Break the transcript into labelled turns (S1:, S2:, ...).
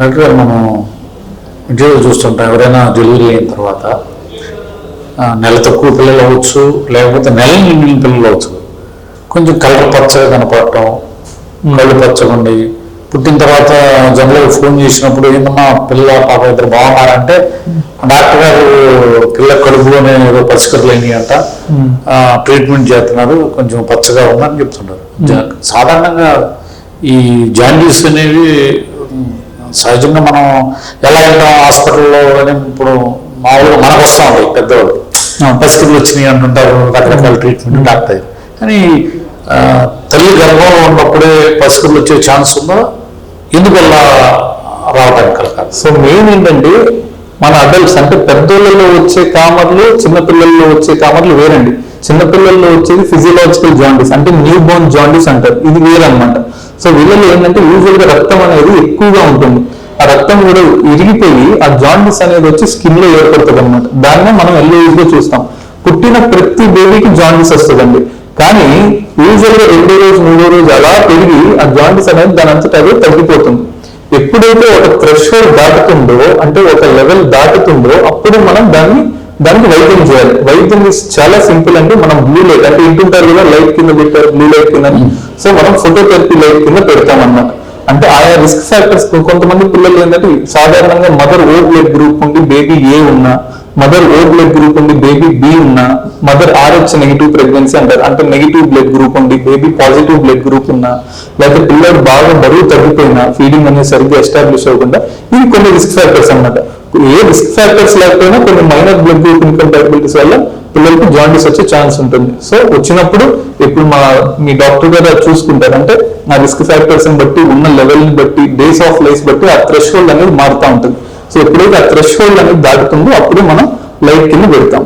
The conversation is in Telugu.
S1: డాక్టర్ గారు మనం ఇంటర్వ్యూ చూస్తుంటాం. ఎవరైనా డెలివరీ అయిన తర్వాత నెల తక్కువ పిల్లలు అవ్వచ్చు లేకపోతే నెల నిండిన పిల్లలు అవ్వచ్చు. కొంచెం కలర్ పచ్చగా కనపడటం కళ్ళు పచ్చగా ఉండి పుట్టిన తర్వాత జనరల్గా ఫోన్ చేసినప్పుడు ఏందమ్మా పిల్ల పాప ఇద్దరు బాగున్నారంటే డాక్టర్ గారు పిల్ల కడుపు అనే ఏదో పసికర్లు అయినాయి అంట. ట్రీట్మెంట్ చేస్తున్నారు. కొంచెం పచ్చగా ఉందని చెప్తుంటారు. సాధారణంగా ఈ జాండీస్ అనేవి సహజంగా మనం ఎలా వెళ్తాం హాస్పిటల్లో కానీ ఇప్పుడు మామూలుగా మనకు వస్తూ ఉంటాయి పెద్దవాళ్ళు పసికలు వచ్చినాయి అంటుంటారు రకరకాల ట్రీట్మెంట్ డాక్టర్. కానీ తల్లి గర్భంలో ఉన్నప్పుడే పసికలు వచ్చే ఛాన్స్ ఉందా? ఎందువల్ల రావడానికి కలగాలి
S2: సో మెయిన్ ఏంటంటే మన అడల్ట్స్ అంటే పెద్దోళ్ళలో వచ్చే కామర్లు చిన్నపిల్లల్లో వచ్చే కామర్లు వేరండి. చిన్నపిల్లల్లో వచ్చేది ఫిజియలాజికల్ జాండీస్ అంటే న్యూ బోర్న్ జాండీస్ అంటారు. ఇది వేరన్నమాట. సో వీళ్ళలో ఏంటంటే యూజువల్గా రక్తం అనేది ఎక్కువగా ఉంటుంది. ఆ రక్తం కూడా ఇరిగిపోయి ఆ జాండీస్ అనేది వచ్చి స్కిన్లో ఏర్పడుతుంది అనమాట దాన్నే మనం ఎల్లోయూజ్గా చూస్తాం. పుట్టిన ప్రతి బేబీకి జాండీస్ వస్తుందండి. కానీ యూజువల్గా రెండో రోజు మూడో రోజు అలా పెరిగి ఆ జాండీస్ అనేది దాని అంతటా అదే తగ్గిపోతుంది. ఎప్పుడైతే ఒక థ్రెష్ దాటుతుందో అంటే ఒక లెవెల్ దాటుతుందో అప్పుడు మనం దాన్ని దానికి వైద్యం చేయాలి. వైద్యం చాలా సింపుల్ అంటే మనం బ్లూ లైట్ అంటే ఇంటుంటారు కదా లైట్ కింద పెట్టారు బ్లూ లైట్ కింద. సో మనం ఫోటోథెరపీ లైట్ కింద పెడతాం అన్నమాట అంటే ఆయా రిస్క్ ఫ్యాక్టర్స్ కొంతమంది పిల్లలు ఏంటంటే సాధారణంగా మదర్ ఓ బ్లడ్ గ్రూప్ ఉండి బేబీ ఏ ఉన్నా మదర్ ఓ బ్లడ్ గ్రూప్ ఉండి బేబీ బి ఉన్నా మదర్ ఆర్హెచ్ నెగిటివ్ ప్రెగ్నెన్సీ అంటారు. అంటే నెగిటివ్ బ్లడ్ గ్రూప్ ఉండి బేబీ పాజిటివ్ బ్లడ్ గ్రూప్ ఉన్నా లేకపోతే పిల్లడు బాగా బరువు తగ్గిపోయినా ఫీడింగ్ అనేది సరిగ్గా ఎస్టాబ్లిష్ అవ్వకుండా ఇవి కొన్ని రిస్క్ ఫ్యాక్టర్స్ అన్నమాట. ఏ రిస్క్ ఫ్యాక్టర్స్ లేకపోయినా కొన్ని మైనర్ బ్లడ్ గ్రూప్ ఇన్కంపాటబిలిటీస్ వల్ల పిల్లలకు జాండీస్ వచ్చే ఛాన్స్ ఉంటుంది. సో వచ్చినప్పుడు ఇప్పుడు మా మీ డాక్టర్ గారు చూసుకుంటారు. అంటే ఆ రిస్క్ ఫ్యాక్టర్స్ బట్టి ఉన్న లెవెల్ని బట్టి డేస్ ఆఫ్ లైఫ్ బట్టి ఆ థ్రెష్ హోల్డ్ అనేది మారుతూ ఉంటుంది. సో ఎప్పుడైతే ఆ థ్రెష్ హోల్డ్ అనేది దాటుతుందో అప్పుడు మనం లైట్ కింద పెడతాం.